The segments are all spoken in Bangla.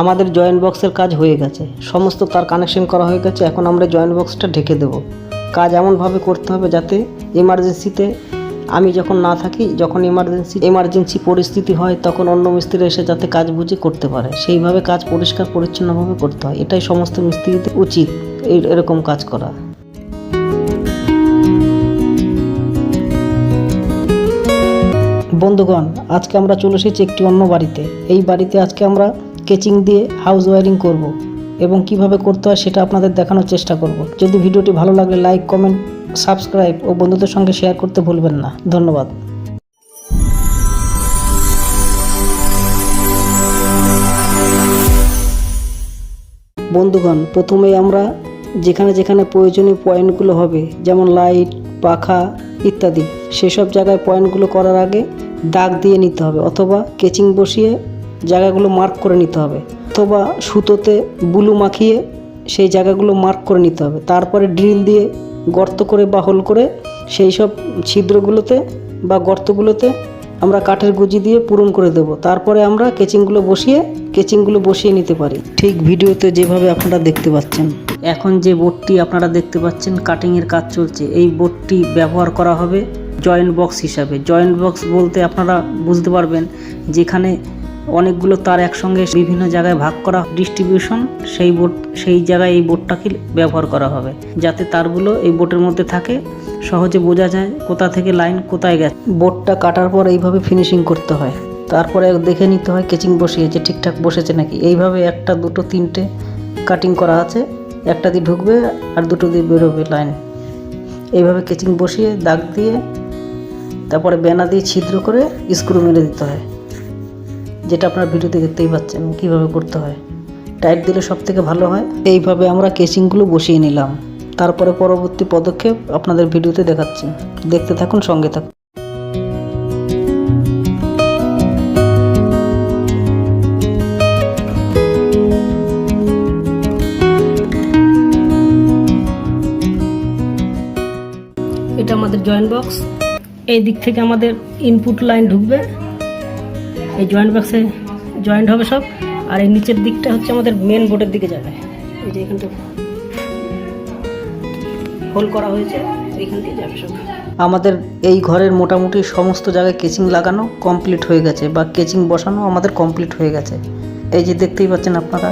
আমাদের জয়েন্ট বক্সের কাজ হয়ে গেছে। সমস্ত তার কানেকশন করা হয়ে গেছে, এখন আমরা জয়েন্ট বক্সটা ঢেকে দেব। কাজ এমনভাবে করতে হবে যাতে এমার্জেন্সিতে আমি যখন না থাকি, যখন এমার্জেন্সি এমার্জেন্সি পরিস্থিতি হয়, তখন অন্য মিস্ত্রি এসে যাতে কাজ বুঝে করতে পারে। সেইভাবে কাজ পরিষ্কার, পরিচ্ছন্নভাবে করতে হয়। এটাই সমস্ত মিস্ত্রিতে উচিত এরকম কাজ করা। বন্ধুগণ, আজকে আমরা চলে এসেছি একটি অন্য বাড়িতে। এই বাড়িতে আজকে আমরা কেচিং দিয়ে হাউস ওয়ারিং করব এবং কীভাবে করতে হয় সেটা আপনাদের দেখানোর চেষ্টা করব। যদি ভিডিওটি ভালো লাগলে লাইক কমেন্ট সাবস্ক্রাইব ও বন্ধুদের সঙ্গে শেয়ার করতে ভুলবেন না। ধন্যবাদ। বন্ধুগণ প্রথমেই আমরা যেখানে যেখানে প্রয়োজনীয় পয়েন্টগুলো হবে, যেমন লাইট পাখা ইত্যাদি, সেসব জায়গায় পয়েন্টগুলো করার আগে দাগ দিয়ে নিতে হবে অথবা কেচিং বসিয়ে জায়গাগুলো মার্ক করে নিতে হবে। অথবা সুতোতে বুলু মাখিয়ে সেই জায়গাগুলো মার্ক করে নিতে হবে। তারপরে ড্রিল দিয়ে গর্ত করে বা হোল করে সেই সব ছিদ্রগুলোতে বা গর্তগুলোতে আমরা কাঠের গুজি দিয়ে পূরণ করে দেব। তারপরে আমরা কেচিংগুলো বসিয়ে কেচিংগুলো বসিয়ে নিতে পারি। ঠিক ভিডিওতে যেভাবে আপনারা দেখতে পাচ্ছেন। এখন যে বোর্ডটি আপনারা দেখতে পাচ্ছেন কাটিংয়ের কাজ চলছে। এই বোর্ডটি ব্যবহার করা হবে জয়েন্ট বক্স হিসাবে। জয়েন্ট বক্স বলতে আপনারা বুঝতে পারবেন যেখানে অনেকগুলো তার একসঙ্গে বিভিন্ন জায়গায় ভাগ করা ডিস্ট্রিবিউশন সেই বোর্ড সেই জায়গায় এই বোর্ডটাকে ব্যবহার করা হবে। যাতে তারগুলো এই বোটের মধ্যে থাকে, সহজে বোঝা যায় কোথা থেকে লাইন কোথায় গেছে। বোর্ডটা কাটার পর এইভাবে ফিনিশিং করতে হয়। তারপরে দেখে নিতে হয় কেচিং বসিয়েছে, ঠিকঠাক বসেছে নাকি। এইভাবে একটা, দুটো, তিনটে কাটিং করা আছে। একটা দিয়ে ঢুকবে আর দুটো দিয়ে বেরোবে লাইন। এইভাবে কেচিং বসিয়ে দাগ দিয়ে, তারপরে বেনা দিয়ে ছিদ্র করে স্ক্রু মেরে দিতে হয়। যেটা আপনার ভিডিওতে দেখতেই পাচ্ছেন, কীভাবে করতে হয়। টাইট দিলে সব থেকে ভালো হয়। এইভাবে আমরা কেচিংগুলো বসিয়ে নিলাম। তারপরে পরবর্তী পদক্ষেপ আপনাদের ভিডিওতে দেখাচ্ছি। দেখতে থাকুন, সঙ্গে থাকুন। এটা আমাদের জয়েন্ট বক্স এই দিক থেকে আমাদের ইনপুট লাইন ঢুকবে। এই জয়েন্ট বক্সে জয়েন্ট হবে সব, আর এই নিচের দিকটা হচ্ছে আমাদের মেন বোর্ডের দিকে যাবে। এই যে এখানটা হোল করা হয়েছে, এইখান যাবে সব। আমাদের এই ঘরের মোটামুটি সমস্ত জায়গায় কেচিং লাগানো কমপ্লিট হয়ে গেছে, বা কেচিং বসানো আমাদের কমপ্লিট হয়ে গেছে। এই যে দেখতেই পাচ্ছেন আপনারা,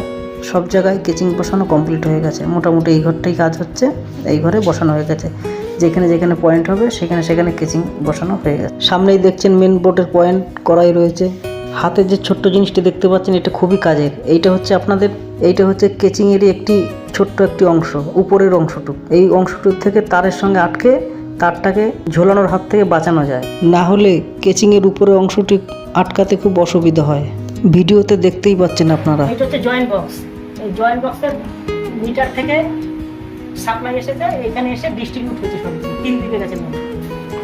সব জায়গায় কেচিং বসানো কমপ্লিট হয়ে গেছে। মোটামুটি এই ঘরটাই কাজ হচ্ছে, এই ঘরে বসানো হয়ে গেছে। যেখানে যেখানে পয়েন্ট হবে, সেখানে সেখানে কেচিং বসানো হয়ে গেছে। সামনেই দেখছেন মেন বোর্ডের পয়েন্ট করাই রয়েছে। হাতে যে ছোট্ট জিনিসটি দেখতে পাচ্ছেন, এটা খুবই কাজের। এইটা হচ্ছে আপনাদের, এইটা হচ্ছে কেচিংয়েরই একটি ছোট্ট একটি অংশ, উপরের অংশটুক। এই অংশটুক থেকে তারের সঙ্গে আটকে তারটাকে ঝোলানোর হাত থেকে বাঁচানো যায়। না হলে কেচিংয়ের উপরের অংশটি আটকাতে খুব অসুবিধা হয়। ভিডিওতে দেখতেই পাচ্ছেন আপনারা। এটা হচ্ছে জয়েন্ট বক্স এই জয়েন্ট বক্সের মিটার থেকে সাপ্লাই এসেছে এখানে এসে ডিস্ট্রিবিউট হয়েছে সব তিন দিকে গেছে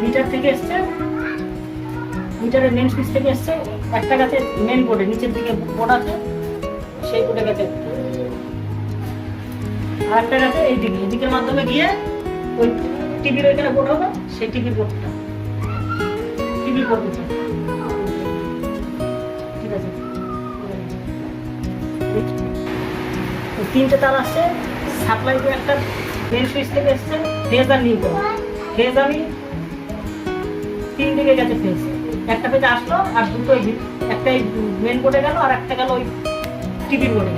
মিটার থেকে এসছে মিটারের মেন সুইচ থেকে এসছে, একটা গেছে মেন বোর্ডে নিচের দিকে বোর্ড আছে, সেই বোর্ডে গেছে। আর একটা গেছে এই দিকে এদিকের মাধ্যমে গিয়ে ওই টিভির ওইখানে বোর্ড হবে, সেই টিভি বোর্ডটা টিভি বোর্ড ঠিক আছে। তিনটে তার আসছে সাপ্লাই দিয়ে একটা মেন সুইচ থেকে এসছে ফেজ আর নিউটন ফেজ আমি তিন দিকে গেছে ফেজ একটা ফেজে আসলো আর দুটো এই ভি- একটা মেন বোর্ডে গেল আর একটা গেল ওই টিভির বোর্ডে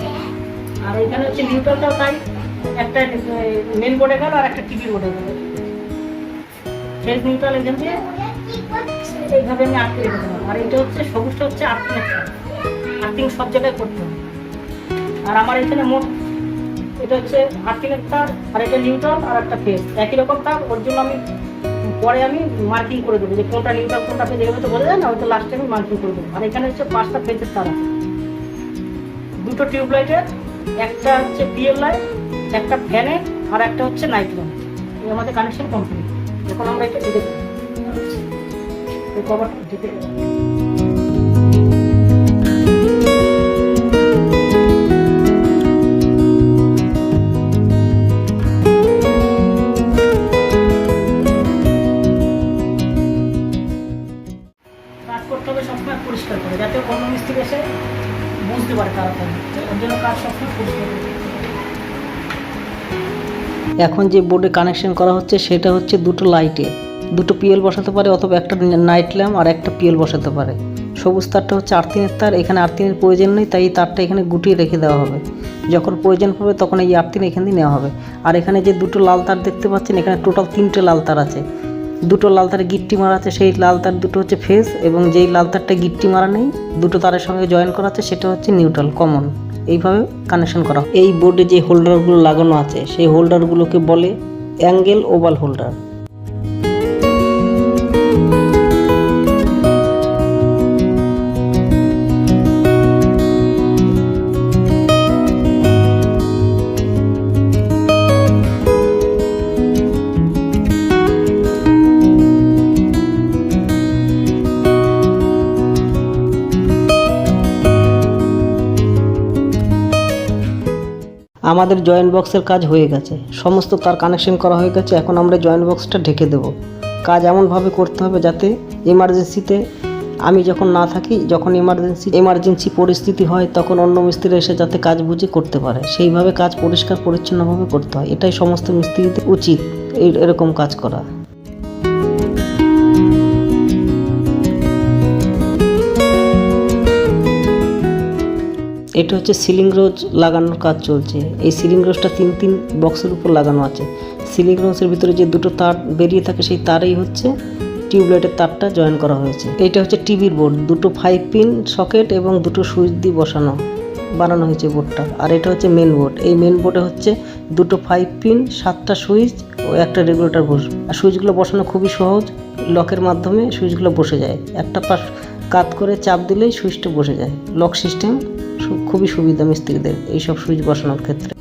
আর এখানে হচ্ছে নিউটনটাও তাই, একটা মেন বোর্ডে গেল আর একটা টিভির বোর্ডে গেল। ফেজ নিউট্রাল এখান দিয়ে এইভাবে আমি আটকে রেখে দিলাম আর এটা হচ্ছে, সবুজটা হচ্ছে আর্থিং একটা। আর্থিং সব জায়গায় করতে হবে। আর আমার এখানে মোট, এটা হচ্ছে আর্থিনের তার আর এটা নিউট্রাল আর একটা ফেস একই রকম তার, ওর জন্য আমি পরে আমি মার্কিং করে দেবো। যে কোনটা নিউট্রাল কোনটা আপনি এভাবে তো বলে যায় না তো লাস্টে আমি মার্কিং করে দেবো। আর এখানে হচ্ছে পাঁচটা পেজের তারা। দুটো টিউবলাইটের, একটা হচ্ছে পিএল লাইট একটা ফ্যানের আর একটা হচ্ছে ল্যাম্প এই আমাদের কানেকশন কমপ্লিট এখন আমরা এটা ঢেকে দেবো। এই কভারটা করতে হবে, সবসময় পরিষ্কার করে, যাতে অন্য মিস্ত্রি এসে বুঝতে পারে তাড়াতাড়ি জন্য কাজ সবসময় পরিষ্কার করতে এখন যে বোর্ডে কানেকশন করা হচ্ছে, সেটা হচ্ছে দুটো লাইটের দুটো পিএল বসাতে পারে অথবা একটা নাইট ল্যাম্প আর একটা পিএল বসাতে পারে। সবুজ তারটা হচ্ছে আর্থিনের তার, এখানে আর্থিনের প্রয়োজন নেই, তাই এই তারটা এখানে গুটিয়ে রেখে দেওয়া হবে। যখন প্রয়োজন পড়বে, তখন এই আর্থিন এখান দিয়ে নেওয়া হবে। আর এখানে যে দুটো লাল তার দেখতে পাচ্ছেন, এখানে টোটাল তিনটে লাল তার আছে। দুটো লাল তারে গিট্টি মারা আছে, সেই লাল তার দুটো হচ্ছে ফেস এবং যেই লাল তারটা গিট্টি মারা নেই, দুটো তারের সঙ্গে জয়েন করা আছে, সেটা হচ্ছে নিউট্রাল কমন এইভাবে কানেকশন করা। এই বোর্ডে যে হোল্ডারগুলো লাগানো আছে, সেই হোল্ডারগুলোকে বলে অ্যাঙ্গেল ওভাল হোল্ডার আমাদের জয়েন্ট বক্সের কাজ হয়ে গেছে। সমস্ত তার কানেকশন করা হয়ে গেছে, এখন আমরা জয়েন্ট বক্সটা ঢেকে দেব। কাজ এমনভাবে করতে হবে যাতে এমার্জেন্সিতে আমি যখন না থাকি, যখন এমার্জেন্সি এমার্জেন্সি পরিস্থিতি হয়, তখন অন্য মিস্ত্রি এসে যাতে কাজ বুঝে করতে পারে। সেইভাবে কাজ পরিষ্কার পরিচ্ছন্নভাবে করতে হয়। এটাই সমস্ত মিস্ত্রিতে উচিত এরকম কাজ করা। এটা হচ্ছে সিলিং রোজ লাগানোর কাজ চলছে। এই সিলিং রোজটা তিন তিন বক্সের উপর লাগানো আছে। সিলিং রোজের ভিতরে যে দুটো তার বেরিয়ে থাকে, সেই তারেই হচ্ছে টিউবলাইটের তারটা জয়েন করা হয়েছে। এটা হচ্ছে টিভির বোর্ড, দুটো ফাইভ পিন সকেট এবং দুটো সুইচ দিয়ে বসানো, বানানো হয়েছে বোর্ডটা। আর এটা হচ্ছে মেন বোর্ড এই মেন বোর্ডে হচ্ছে দুটো ফাইভ পিন সাতটা সুইচ ও একটা রেগুলেটর বসবে আর সুইচগুলো বসানো খুবই সহজ। লকের মাধ্যমে সুইচগুলো বসে যায়। একটা পাশ কাত করে চাপ দিলেই সুইচটা বসে যায়। লক সিস্টেম খুবই সুবিধা মিস্ত্রিদের এইসব সুইচ বসানোর ক্ষেত্রে।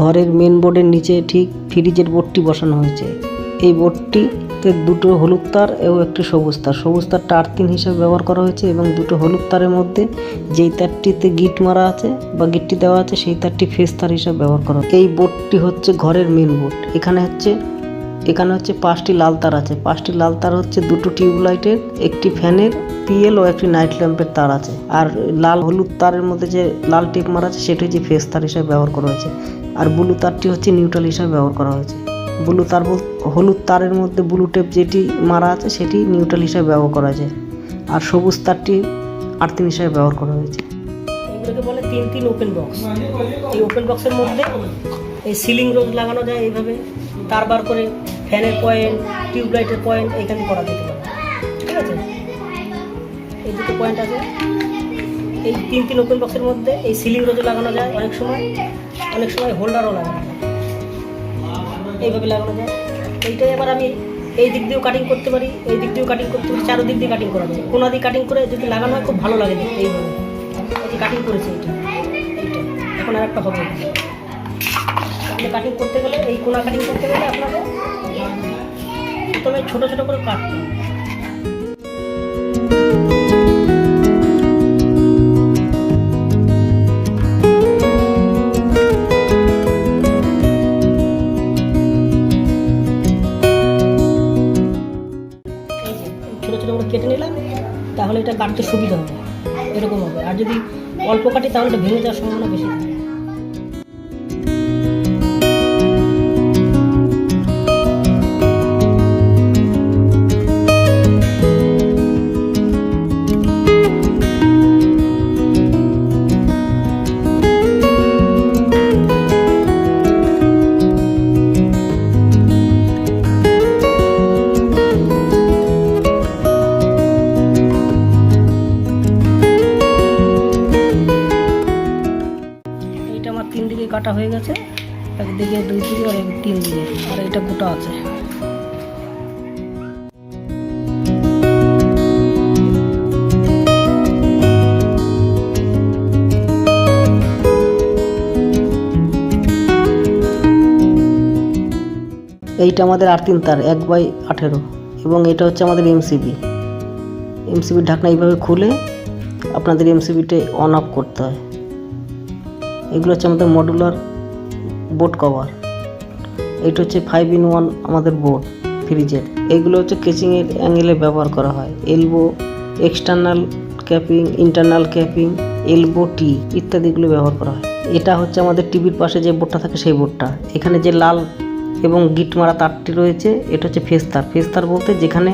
ঘরের মেন বোর্ডের নিচে ঠিক ফ্রিজের বোর্ডটি বসানো হয়েছে। এই বোর্ডটিতে দুটো হলুদ তার এবং একটি সবুজ তার। সবুজ তারটা আর্থিন হিসেবে ব্যবহার করা হয়েছে এবং দুটো হলুদ তারের মধ্যে যেই তারটিতে গিট মারা আছে বা গিটটি দেওয়া আছে, সেই তারটি ফেস তার হিসেবে ব্যবহার করা। এই বোর্ডটি হচ্ছে ঘরের মেন বোর্ড এখানে হচ্ছে এখানে হচ্ছে পাঁচটি লাল তার আছে। পাঁচটি লাল তার হচ্ছে দুটো টিউবলাইটের, একটি ফ্যানের, পিএল ও একটি নাইট ল্যাম্পের তার আছে। আর লাল হলুদ তারের মধ্যে যে লাল টেপ মারা আছে, সেটি হচ্ছে ফেস তার হিসাবে ব্যবহার করা হয়েছে। আর ব্লু তারটি হচ্ছে নিউট্রাল হিসাবে ব্যবহার করা হয়েছে। ব্লু তার হলুদ তারের মধ্যে ব্লু টেপ যেটি মারা আছে, সেটি নিউট্রাল হিসাবে ব্যবহার করা হয়েছে। আর সবুজ তারটি আর্থিন হিসাবে ব্যবহার করা হয়েছে। এই ওপেন বক্সের মধ্যে এই সিলিং রোড লাগানো যায় এইভাবে, তার বার করে ফ্যানের পয়েন্ট, টিউবলাইটের পয়েন্ট, এখানে করা যেতে পারে। ঠিক আছে? এই দুটো পয়েন্ট আছে। এই তিন তিন ওপেন বক্সের মধ্যে এই সিলিং রোজে লাগানো যায় অনেক সময়। অনেক সময় হোল্ডারও লাগানো যায় এইভাবে লাগানো যায়। এইটাই আবার আমি এই দিক দিয়েও কাটিং করতে পারি, এই দিক দিয়েও কাটিং করতে পারি, চারোদিক দিয়ে কাটিং করা যায়। কোনা দিয়ে কাটিং করে যদি লাগানো হয়, খুব ভালো লাগে এইভাবে। এই কাটিং করেছে এইটা। এখন আর একটা হবে। আপনি কাটিং করতে গেলে, এই কোনা কাটিং করতে গেলে আপনাকে প্রথমে ছোটো ছোটো করে কাটতে ছোটো ছোটো করে কেটে নিলাম, তাহলে এটা কাটতে সুবিধা হবে, এরকম হবে। আর যদি অল্প কাটি, তাহলে এটা ভেঙে যাওয়ার সম্ভাবনা বেশি। থাকে গোটা আছে। এইটা আমাদের আর্থিন তার, এক বাই আঠেরো। এবং এটা হচ্ছে আমাদের এমসিবি এমসিবির ঢাকনা এইভাবে খুলে আপনাদের এমসিবিটা অন অফ করতে হয়। এগুলো হচ্ছে আমাদের মডুলার বোট কভার এইটা হচ্ছে ফাইভ ইন ওয়ান আমাদের বোর্ড ফ্রিজের এইগুলো হচ্ছে কেচিংয়ের অ্যাঙ্গেলে ব্যবহার করা হয়। Elbow external capping internal capping elbow tee ইত্যাদিগুলো ব্যবহার করা হয়। এটা হচ্ছে আমাদের টিভির পাশে যে বোর্ডটা থাকে সেই বোর্ডটা এখানে যে লাল এবং গিট মারা তারটি রয়েছে, এটা হচ্ছে ফেস তার। ফেস তার বলতে যেখানে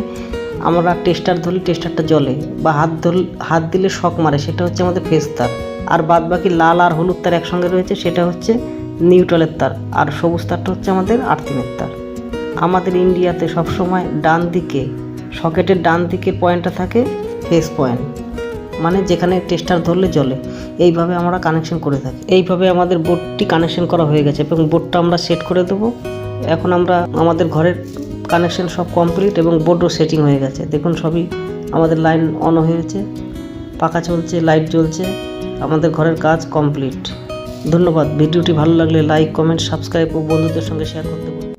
আমরা টেস্টার ধরলে টেস্টারটা জ্বলে বা হাত ধর, হাত দিলে শক মারে, সেটা হচ্ছে আমাদের ফেস্তার আর বাদ বাকি লাল আর হলুদ তার একসঙ্গে রয়েছে, সেটা হচ্ছে নিউট্রালের তার, আর সবুজ তারটা হচ্ছে আমাদের আর্থিনের তার। আমাদের ইন্ডিয়াতে সবসময় ডান দিকে, সকেটের ডান দিকের পয়েন্টটা থাকে ফেস পয়েন্ট মানে যেখানে টেস্টার ধরলে জ্বলে এইভাবে আমরা কানেকশন করে থাকি। এইভাবে আমাদের বোর্ডটি কানেকশন করা হয়ে গেছে। এবং বোর্ডটা আমরা সেট করে দেবো। এখন আমরা, আমাদের ঘরের কানেকশন সব কমপ্লিট এবং বোর্ডও সেটিং হয়ে গেছে। দেখুন সবই আমাদের লাইন অন হয়েছে। পাখা চলছে লাইট জ্বলছে। আমাদের ঘরের কাজ কমপ্লিট ধন্যবাদ ভিডিওটি ভালো লাগলে লাইক কমেন্ট সাবস্ক্রাইব ও বন্ধুদের সঙ্গে শেয়ার করতে ভুলবেন না।